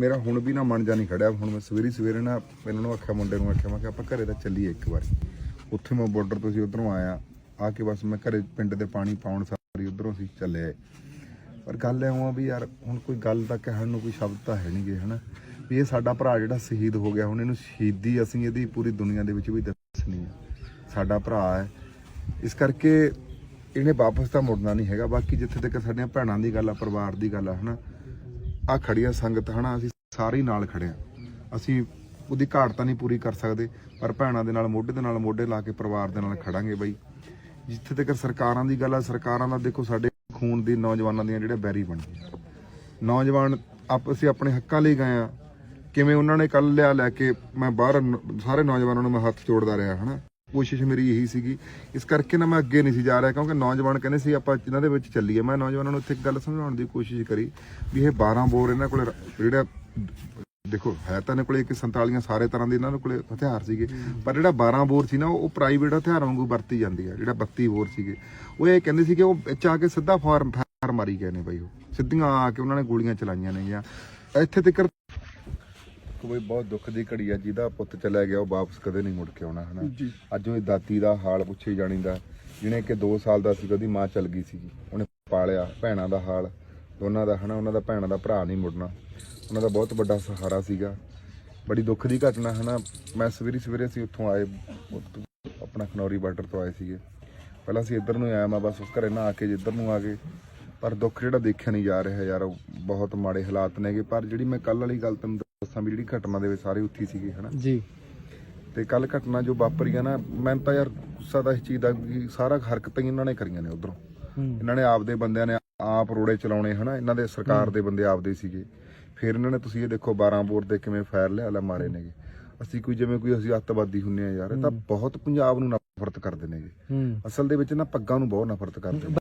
ਮੇਰਾ ਹੁਣ ਵੀ ਨਾ ਮਨ ਜਾ ਨਹੀਂ ਖੜਿਆ। ਹੁਣ ਮੈਂ ਸਵੇਰੀ ਸਵੇਰੇ ਨਾ ਇਹਨਾਂ ਨੂੰ ਆਖਿਆ, ਮੁੰਡੇ ਨੂੰ ਆਖਿਆ, ਮੈਂ ਕਿ ਆਪਾਂ ਘਰੇ ਤਾਂ ਚੱਲੀਏ ਇੱਕ ਵਾਰੀ। ਉੱਥੇ ਮੈਂ ਬਾਰਡਰ ਤੋਂ ਸੀ, ਉਧਰੋਂ ਆਇਆ। ਆ ਕੇ ਬਸ ਮੈਂ ਘਰੇ ਪਿੰਡ ਦੇ ਪਾਣੀ ਪਾਉਣ ਸਾਰੀ ਉਧਰੋਂ ਸੀ, ਚੱਲੇ ਆਏ। ਪਰ ਗੱਲ ਐ ਆ ਵੀ ਯਾਰ, ਹੁਣ ਕੋਈ ਗੱਲ ਤਾਂ ਕਹਿਣ ਨੂੰ ਕੋਈ ਸ਼ਬਦ ਤਾਂ ਹੈ ਨਹੀਂਗੇ, ਹਨਾ? ਵੀ ਇਹ ਸਾਡਾ ਭਰਾ ਜਿਹੜਾ ਸ਼ਹੀਦ ਹੋ ਗਿਆ, ਹੁਣ ਇਹਨੂੰ ਸ਼ਹੀਦੀ ਅਸੀਂ ਇਹਦੀ ਪੂਰੀ ਦੁਨੀਆ ਦੇ ਵਿੱਚ ਵੀ ਦੱਸਣੀ ਹੈ ਸਾਡਾ ਭਰਾ ਹੈ। ਇਸ ਕਰਕੇ ਇਹਨੇ ਵਾਪਸ ਤਾਂ ਮੁੜਨਾ ਨਹੀਂ ਹੈਗਾ। ਬਾਕੀ ਜਿੱਥੇ ਤੱਕ ਸਾਡੀਆਂ ਭੈਣਾਂ ਦੀ ਗੱਲ ਆ, ਪਰਿਵਾਰ ਦੀ ਗੱਲ ਆ, ਹਨਾ? ਆ ਖੜੀਆਂ ਸੰਗਤ ਹਨਾ, ਅਸੀਂ ਸਾਰੇ ਨਾਲ ਖੜੇ ਆ। ਅਸੀਂ ਉਹਦੀ ਘਾਟ ਤਾਂ ਨਹੀਂ ਪੂਰੀ ਕਰ ਸਕਦੇ, ਪਰ ਭੈਣਾਂ ਦੇ ਨਾਲ, ਮੋਢੇ ਦੇ ਨਾਲ, ਮੋਢੇ ਲਾ ਕੇ ਪਰਿਵਾਰ ਦੇ ਨਾਲ ਖੜਾਂਗੇ ਬਾਈ। ਜਿੱਥੇ ਤੱਕ ਸਰਕਾਰਾਂ ਦੀ ਗੱਲ ਆ, ਸਰਕਾਰਾਂ ਦਾ ਦੇਖੋ ਸਾਡੇ ਖੂਨ ਦੀ, ਨੌਜਵਾਨਾਂ ਦੀਆਂ ਜਿਹੜੇ ਬੈਰੀ ਬਣ ਗਏ ਨੌਜਵਾਨ, ਆਪ ਅਸੀਂ ਆਪਣੇ ਹੱਕਾਂ ਲਈ ਗਏ ਆ। ਕਿਵੇਂ ਉਹਨਾਂ ਨੇ ਕੱਲ ਲਿਆ ਲੈ ਕੇ ਮੈਂ ਬਾਹਰ ਸਾਰੇ ਨੌਜਵਾਨਾਂ ਨੂੰ ਮੈਂ ਹੱਥ ਜੋੜਦਾ ਰਿਹਾ, ਹਨਾ। ਕੋਸ਼ਿਸ਼ ਮੇਰੀ ਇਹੀ ਸੀਗੀ। ਇਸ ਕਰਕੇ ਨਾ ਮੈਂ ਅੱਗੇ ਨਹੀਂ ਸੀ ਜਾ ਰਿਹਾ, ਕਿਉਂਕਿ ਨੌਜਵਾਨ ਕਹਿੰਦੇ ਸੀ, ਆਪਾਂ ਇਹਨਾਂ ਦੇ ਵਿੱਚ ਚੱਲੀਏ। ਮੈਂ ਨੌਜਵਾਨਾਂ ਨੂੰ ਇੱਥੇ ਇੱਕ ਗੱਲ ਸਮਝਾਉਣ ਦੀ ਕੋਸ਼ਿਸ਼ ਕਰੀ ਵੀ ਇਹ 12 ਬੋਰ ਇਹਨਾਂ ਕੋਲ ਜਿਹੜਾ ਦੇਖੋ, ਹੈ ਤਾਂ ਇਹਨਾਂ ਕੋਲੇ ਇੱਕ 47 ਸਾਰੇ ਤਰ੍ਹਾਂ ਦੇ ਇਹਨਾਂ ਕੋਲੇ ਹਥਿਆਰ ਸੀਗੇ, ਪਰ ਜਿਹੜਾ 12 ਬੋਰ ਸੀ ਨਾ, ਉਹ ਪ੍ਰਾਈਵੇਟ ਹਥਿਆਰ ਵਾਂਗੂ ਵਰਤੀ ਜਾਂਦੀ ਹੈ ਜਿਹੜਾ 32 ਬੋਰ ਸੀਗੇ। ਉਹ ਇਹ ਕਹਿੰਦੇ ਸੀ ਕਿ ਉਹ ਵਿੱਚ ਆ ਕੇ ਸਿੱਧਾ ਫਾਰਮ ਫਾਰ ਮਾਰੀ ਗਏ ਨੇ ਬਾਈ ਉਹ। ਸਿੱਧੀਆਂ ਆ ਕੇ ਉਹਨਾਂ ਨੇ ਗੋਲੀਆਂ ਚਲਾਈਆਂ ਨੇ ਜਾਂ ਇੱਥੇ ਤੱਕ ਕੋਈ ਬਹੁਤ ਦੁੱਖ ਦੀ ਘੜੀ ਆ ਜਿਹਦਾ ਪੁੱਤ ਚਲਾ ਗਿਆ ਉਹ ਵਾਪਸ ਕਦੇ ਨਹੀਂ ਮੁੜ ਕੇ ਆਉਣਾ ਹਨਾ? ਅੱਜ ਉਹ ਦਾਤੀ ਦਾ ਹਾਲ ਪੁੱਛੇ ਜਾਣੀ ਦਾ ਜਿਹਨੇ ਕਿ 2 ਸਾਲ ਦਾ ਸੀ ਉਹਦੀ ਮਾਂ ਚਲ ਗਈ ਸੀਗੀ ਉਹਨੇ ਪਾਲਿਆ ਭੈਣਾਂ ਦਾ ਹਾਲ ਦੋਨਾਂ ਦਾ ਹਨਾ? ਉਹਨਾਂ ਦਾ ਭੈਣਾਂ ਦਾ ਭਰਾ ਨਹੀਂ ਮੁੜਨਾ। ਉਹਨਾਂ ਦਾ ਬਹੁਤ ਵੱਡਾ ਸਹਾਰਾ ਸੀਗਾ। ਬੜੀ ਦੁੱਖ ਦੀ ਘਟਨਾ ਹਨਾ? ਮੈਂ ਸਵੇਰੇ ਸਵੇਰੇ ਅਸੀਂ ਉੱਥੋਂ ਆਏ ਉੱਥੋਂ ਆਪਣਾ ਖਨੌਰੀ ਬਾਰਡਰ ਤੋਂ ਆਏ ਸੀਗੇ। ਪਹਿਲਾਂ ਅਸੀਂ ਇੱਧਰ ਨੂੰ ਆਇਆ ਮੈਂ ਬਸ ਉਸ ਘਰੇ ਨਾ ਆ ਕੇ ਜਿੱਧਰ ਨੂੰ ਆ ਗਏ। ਪਰ ਦੁੱਖ ਜਿਹੜਾ ਦੇਖਿਆ ਨਹੀਂ ਜਾ ਰਿਹਾ ਯਾਰ ਉਹ ਬਹੁਤ ਮਾੜੇ ਹਾਲਾਤ ਨੇਗੇ। ਪਰ ਜਿਹੜੀ ਮੈਂ ਕੱਲ ਵਾਲੀ ਗੱਲ ਤੁਹਾਨੂੰ ਦੱਸਾਂ ਵੀ ਜਿਹੜੀ ਘਟਨਾ ਦੇ ਵਿੱਚ ਸਾਰੇ ਉੱਥੀ ਸੀਗੇ ਹਨਾ? ਜੀ। ਤੇ ਕੱਲ ਘਟਨਾ ਜੋ ਵਾਪਰੀ ਆ ਨਾ ਮੈਂ ਤਾਂ ਯਾਰ ਗੁੱਸਾ ਤਾਂ ਇਸ ਚੀਜ਼ ਦਾ ਵੀ ਸਾਰਾ ਹਰਕਤਾਂ ਹੀ ਇਹਨਾਂ ਨੇ ਕਰੀਆਂ ਨੇ ਉਧਰੋਂ। ਇਹਨਾਂ ਨੇ ਆਪਦੇ ਬੰਦਿਆਂ ਨੇ ਆਪ ਰੋੜੇ ਚਲਾਉਣੇ ਹਨਾ? ਇਹਨਾਂ ਦੇ ਸਰਕਾਰ ਦੇ ਬੰਦੇ ਆਪਦੇ ਸੀਗੇ। ਫਿਰ ਇਹਨਾਂ ਨੇ ਤੁਸੀਂ ਇਹ ਦੇਖੋ 12 ਬੋਰ ਦੇ ਕਿਵੇਂ ਫਾਇਰ ਲਿਆ ਲੈ ਮਾਰੇ ਨੇਗੇ। ਅਸੀਂ ਕੋਈ ਜਿਵੇਂ ਕੋਈ ਅਸੀਂ ਅੱਤਵਾਦੀ ਹੁੰਨੇ ਆ ਯਾਰ ਇਹ ਤਾਂ ਬਹੁਤ ਪੰਜਾਬ ਨੂੰ ਨਫ਼ਰਤ ਕਰਦੇ ਨੇਗੇ। ਅਸਲ ਦੇ ਵਿੱਚ ਨਾ ਪੱਗਾਂ ਨੂੰ ਬਹੁਤ ਨਫ਼ਰਤ ਕਰਦੇ ਨੇ।